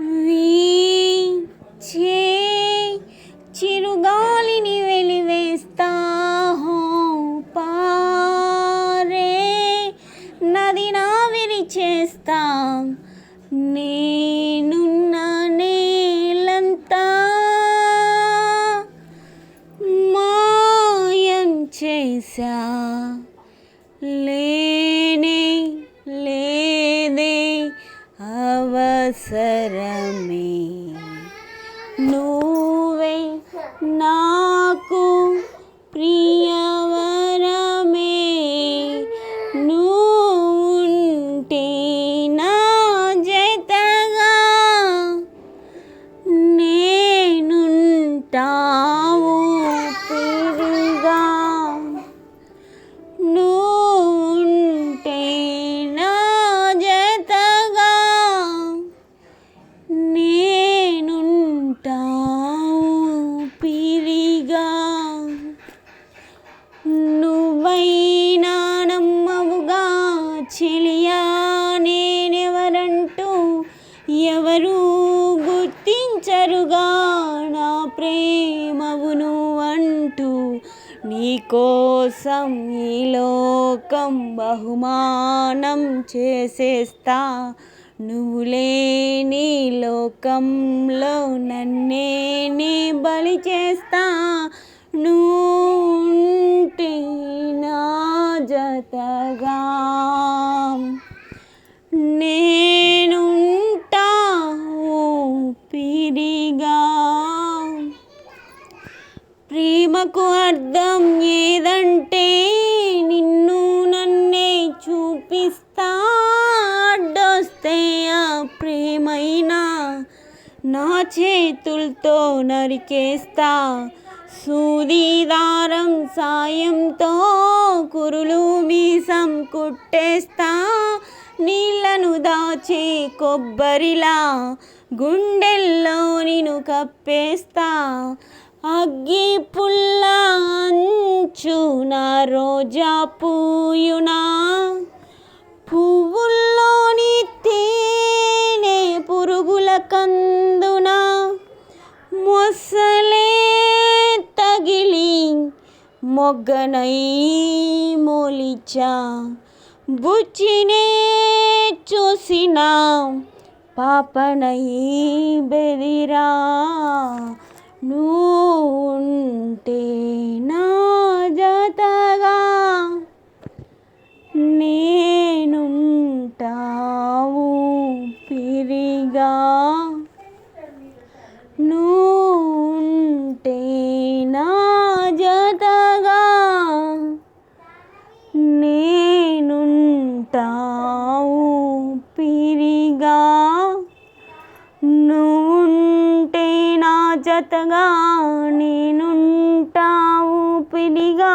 వీచే చిరుగాలిని వెలివేస్తా హో పారే నది నావిరి చేస్తా. నేనున్న నేలంతా మాయం చేశా. లే அவசரமே నువ్వైనా నమ్మవుగా చెలియా నేనెవరంటూ ఎవరు గుర్తించరుగా నా ప్రేమవును అంటూ నీకోసం ఈ లోకం బహుమానం చేసేస్తా. నువ్వు లేని లోకంలో నన్నే నీ బలి చేస్తా. నువ్వు నువ్వుంటే నా జతగా నేను పిరిగా. ప్రేమకు అర్థం ఏదంటే నిన్ను నన్నే చూపిస్తా. అడ్డొస్తే ఆ ప్రేమైనా నా చేతులతో నరికేస్తా. సూదిదారం సాయంతో కురులు మీసం కుట్టేస్తా నీళ్ళను దాచి కొబ్బరిలా గుండెల్లో నిను కప్పేస్తా. అగ్గి పుల్ల అంచు నా రోజా పూయునా. పువ్వుల్లోని తేనె పురుగుల కందునా. మొసలే తగిలి మొగ్గనై మొలిచా బుచ్చినే చూసిన పాపనై బెదిరా నువ్వుంటే నా జతగా నేనుంటావు పిరిగా నువ్వుంటే నువ్వుంటే నా జతగా నేనుంటావు పిడిగా